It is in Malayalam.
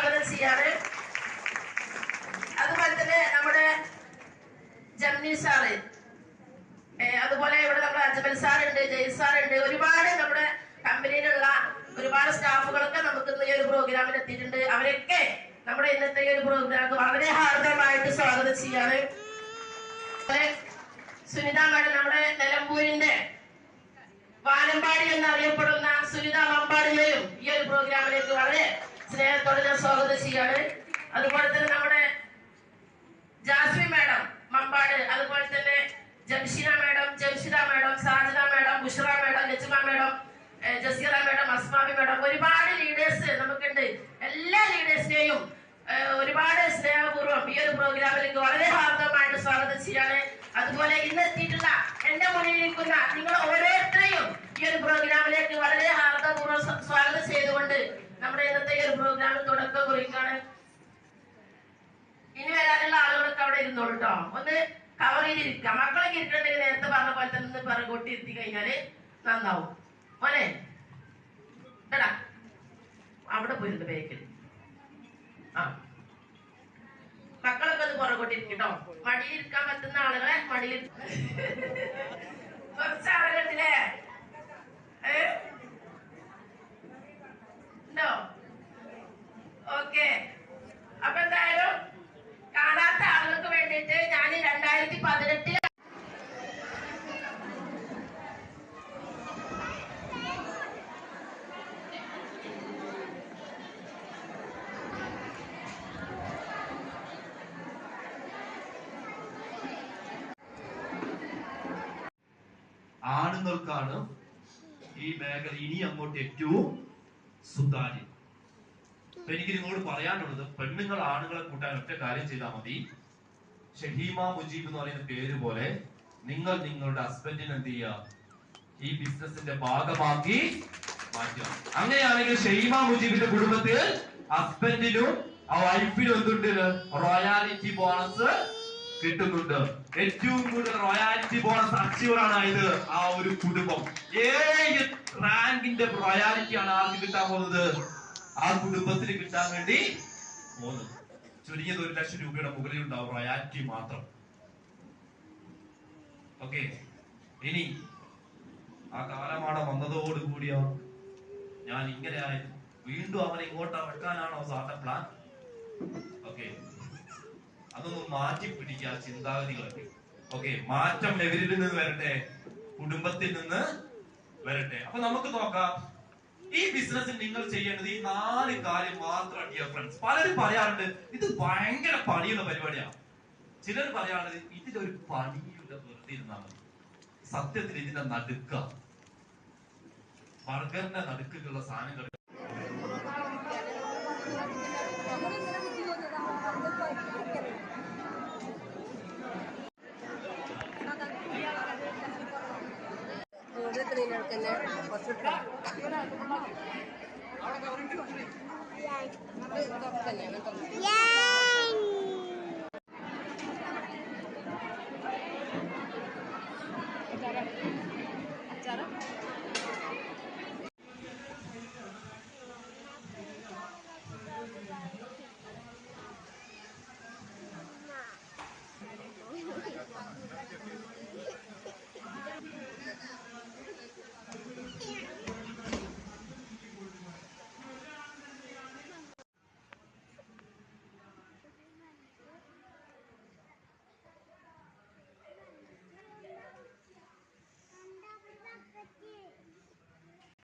സ്വാഗതം ചെയ്യാറ്. അതുപോലെ തന്നെ നമ്മുടെ ജംനി സാറ്. അതുപോലെ ഇവിടെ നമ്മുടെ അജ്മൽ സാറുണ്ട് ജയ് സാറുണ്ട്. ഒരുപാട് നമ്മുടെ കമ്പനിയിലുള്ള ഒരുപാട് സ്റ്റാഫുകളൊക്കെ നമുക്ക് ഈ ഒരു പ്രോഗ്രാമിൽ എത്തിയിട്ടുണ്ട്. അവരൊക്കെ നമ്മുടെ ഇന്നത്തെ ഒരു പ്രോഗ്രാം വളരെ ഹാർദമായിട്ട് സ്വാഗതം ചെയ്യാണ്. സുനിത മാഡം നമ്മുടെ നിലമ്പൂരിന്റെ വാനമ്പാടി എന്നറിയപ്പെടുന്ന സുനിത മമ്പാടിയെയും ഈ ഒരു പ്രോഗ്രാമിലേക്ക് വളരെ സ്നേഹത്തോടെ ഞാൻ സ്വാഗതം ചെയ്യാണ്. അതുപോലെ തന്നെ നമ്മുടെ ജാസ്മി മാഡം മമ്പാട് അതുപോലെ തന്നെ Jamshina madam Jamshida madam Sajida madam Bushra madam Lajma madam Jaseera madam Asmabi madam ഒരുപാട് ലീഡേഴ്സ് നമുക്കുണ്ട്. എല്ലാ ലീഡേഴ്സിനെയും ഒരുപാട് സ്നേഹപൂർവം ഈ ഒരു പ്രോഗ്രാമിലേക്ക് വളരെ ഹാർദമായിട്ട് സ്വാഗതം ചെയ്യാണ്. അതുപോലെ ഇന്ന് എത്തിയിട്ടുള്ള എന്റെ മുന്നിലിരിക്കുന്ന നിങ്ങൾ ഓരോരുത്തരെയും ഈ ഒരു പ്രോഗ്രാമിലേക്ക് വളരെ ഹാർദപൂർവം സ്വ- സ്വാഗതം ചെയ്തുകൊണ്ട് നമ്മുടെ ഇന്നത്തെ ഈ ഒരു പ്രോഗ്രാമിൽ തുടക്കം കുറിക്കാണ് ഇനി വരാനുള്ള ആളുകളൊക്കെ അവിടെ ഇരുന്നോളൂ കേട്ടോ ഒന്ന് കവർ ചെയ്തിരിക്കുക മക്കളൊക്കെ ഇരിക്കണ്ടെങ്കിൽ നേരത്തെ പറഞ്ഞ പോലെ തന്നെ ഒന്ന് പിറകോട്ടി ഇരുത്തി കഴിഞ്ഞാൽ നന്നാവും. മോനെ എടാ അവിടെ പോയിരുന്നു ബേക്കിൽ ആ. മക്കളൊക്കെ ഒന്ന് പുറകോട്ടി ഇരിക്കട്ടോ മടിയിലിരിക്കാൻ പറ്റുന്ന ആളുകളെ മടിയിൽ കുറച്ച് ആളുകളില്ലേ ഏ? ആണുങ്ങൾക്കാണ് ഈ മേഖല ഇനി അങ്ങോട്ട് ഏറ്റവും സുതാര്യം. അപ്പൊ എനിക്ക് നിങ്ങളോട് പറയാനുള്ളത് പെണ്ണുങ്ങൾ ആണുങ്ങളെ കൂട്ടാൻ ഒറ്റ കാര്യം ചെയ്താൽ മതി. ഷഹീമ മുജീബ് എന്ന് പറയുന്ന പേര് പോലെ നിങ്ങൾ നിങ്ങളുടെ ഹസ്ബൻഡിന് എന്ത് ചെയ്യുക? ഈ ബിസിനസിന്റെ ഭാഗമാക്കി മാറ്റുക. അങ്ങനെയാണെങ്കിൽ ഷഹീമ മുജീബിന്റെ കുടുംബത്തിൽ ഹസ്ബൻഡിനും ആ വൈഫിനും എന്തുണ്ട്? റോയാലിറ്റി ബോണസ് കിട്ടുന്നുണ്ട്. ഏറ്റവും കൂടുതൽ റോയാലിറ്റി ബോണസ് അച്ചീവറാണ് ഇത് ആ ഒരു കുടുംബം. ഏഴ് റാങ്കിന്റെ റോയാലിറ്റി ആണ് ആർക്ക് കിട്ടാൻ പോകുന്നത്? ആ കുടുംബത്തിന് കിട്ടാൻ വേണ്ടി പോകുന്നത്. ചുരുങ്ങിയത് ഒരു ലക്ഷം രൂപയുടെ മുകളിൽ ഉണ്ടാവും റോയാലിറ്റി മാത്രം. ഓക്കെ ഇനി ആ കാലമാണ് വന്നതോടുകൂടിയോ ഞാൻ ഇങ്ങനെ ആയി വീണ്ടും അവനെ ഇങ്ങോട്ടാ വെക്കാനാണോ സാറിന്റെ പ്ലാൻ ഓക്കെ അതൊന്ന് മാറ്റി പിടിക്കുക ചിന്താഗതികളൊക്കെ ഓക്കെ മാറ്റം എവരിൽ നിന്ന് വരട്ടെ? കുടുംബത്തിൽ നിന്ന് വരട്ടെ. അപ്പൊ നമുക്ക് നോക്കാം. ഈ ബിസിനസ്സിൽ നിങ്ങൾ ചെയ്യേണ്ടത് ഈ നാല് കാര്യം മാത്രം ഫ്രണ്ട്സ് പലരും പറയാറുണ്ട് ഇത് ഭയങ്കര പണിയുള്ള പരിപാടിയാണ് ചിലർ പറയാറുണ്ട് ഇതിലൊരു പണിയുള്ള വെറുതെ ഇരുന്നാൽ മതി. സത്യത്തിൽ ഇതിന്റെ നടുക്ക. ബർഗറിന്റെ നടുക്കുള്ള സാധനങ്ങൾ. Yeah.